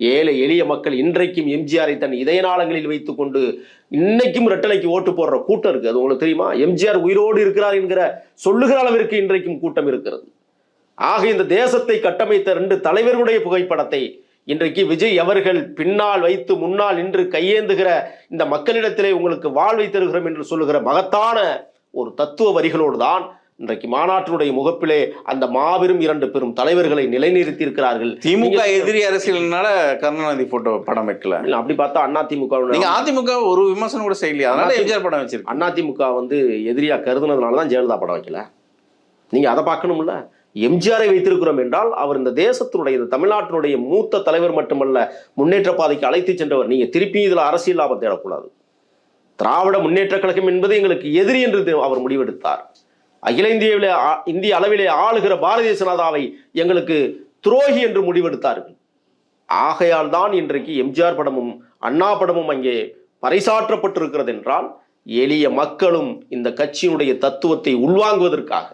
ஏழை எளிய மக்கள் இன்றைக்கும் எம்ஜிஆரை தன் இதய நாளங்களில் வைத்துக்கொண்டு இன்னைக்கும் ரெட்டலைக்கு ஓட்டு போடுற கூட்டம் இருக்கு அது உங்களுக்கு தெரியுமா? எம்ஜிஆர் உயிரோடு இருக்கிறார் என்கிற சொல்லுகிற அளவிற்கு இன்றைக்கும் கூட்டம் இருக்கிறது. ஆக இந்த தேசத்தை கட்டமைத்த ரெண்டு தலைவர்களுடைய புகைப்படத்தை இன்றைக்கு விஜய் அவர்கள் பின்னால் வைத்து முன்னால் நின்று கையேந்துகிற இந்த மக்களிடத்திலே உங்களுக்கு வாழ்வை தருகிறோம் என்று சொல்லுகிற மகத்தான ஒரு தத்துவ வரிகளோடு தான் இன்றைக்கு மாநாட்டினுடைய முகப்பிலே அந்த மாபெரும் இரண்டு பெரும் தலைவர்களை நிலைநிறுத்தி இருக்கிறார்கள் திமுக எதிரி அரசியல்னால கருணாநிதி போட்டோ படம் வைக்கல. இல்ல, அப்படி பார்த்தா அண்ணா திமுக நீங்க அதிமுக ஒரு விமர்சனம் கூட செய்யலையா அதனால எம்ஜிஆர் படம் வச்சிருக்கீங்க அதிமுக வந்து எதிரியா கருதுனதுனால தான் ஜெயலலிதா படம் வைக்கல. நீங்க அதை பார்க்கணும்ல? எம்ஜிஆரை வைத்திருக்கிறோம் என்றால் அவர் இந்த தேசத்தினுடைய இந்த தமிழ்நாட்டினுடைய மூத்த தலைவர் மட்டுமல்ல முன்னேற்ற பாதைக்கு அழைத்து சென்றவர். நீங்க திருப்பி இதுல அரசியல் லாபம் தேடக்கூடாது. திராவிட முன்னேற்ற கழகம் என்பது எங்களுக்கு எதிரி என்று அவர் முடிவெடுத்தார். அகில இந்தியாவிலே இந்திய அளவிலே ஆளுகிற பாரதிய ஜனதாவை எங்களுக்கு துரோகி என்று முடிவெடுத்தார்கள். ஆகையால் தான் இன்றைக்கு எம்ஜிஆர் படமும் அண்ணா படமும் அங்கே பறைசாற்றப்பட்டிருக்கிறது என்றால் எளிய மக்களும் இந்த கட்சியினுடைய தத்துவத்தை உள்வாங்குவதற்காக